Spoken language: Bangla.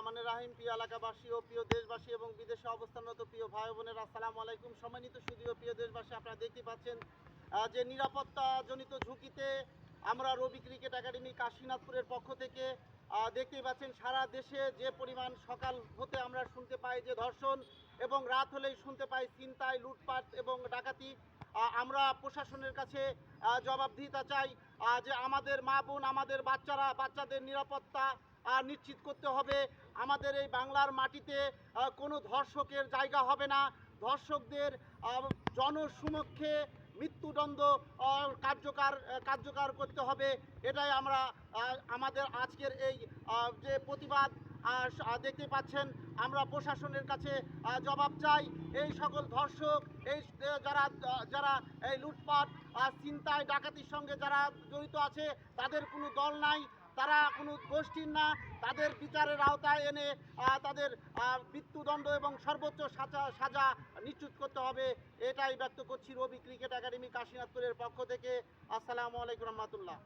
রহমান রাহিম, প্রিয় এলাকাবাসী ও প্রিয় দেশবাসী এবং বিদেশে অবস্থানরত প্রিয় ভাই বোনের, আসসালামু আলাইকুম। সম্মানিত সুদীয় প্রিয় দেশবাসী, আপনারা দেখতে পাচ্ছেন যে নিরাপত্তাজনিত ঝুঁকিতে আমরা রবি ক্রিকেট একাডেমি কাশীনাথপুরের পক্ষ থেকে দেখতেই পাচ্ছেন, সারা দেশে যে পরিমাণ সকাল হতে আমরা শুনতে পাই যে ধর্ষণ এবং রাত হলেই শুনতে পাই ছিনতাই, লুটপাট এবং ডাকাতি আমরা প্রশাসনের কাছে জবাবদিহিতা চাই যে আমাদের মা বোন, আমাদের বাচ্চারা, বাচ্চাদের নিরাপত্তা নিশ্চিত করতে হবে আমাদের এই বাংলার মাটিতে কোনো ধর্ষকের জায়গা হবে না। ধর্ষকদের জনসমক্ষে মৃত্যুদণ্ড কার্যকর কার্যকর করতে হবে। এটাই আমরা আমাদের আজকের এই যে প্রতিবাদ দেখতে পাচ্ছেন, আমরা প্রশাসনের কাছে জবাব চাই। এই সকল ধর্ষক, এই যারা যারা এই লুটপাট ছিনতাই, ডাকাতির সঙ্গে যারা জড়িত আছে, তাদের কোনো দল নাই। তারা কোনো গোষ্ঠীর না, তাদের বিচারের আওতায় এনে তাদের মৃত্যুদণ্ড এবং সর্বোচ্চ সাজা সাজা নিশ্চিত করতে হবে, এটাই ব্যক্ত করছি রবি ক্রিকেট একাডেমি কাশীনাথপুরের পক্ষ থেকে। আসসালামু আলাইকুম রহমতুল্লাহ।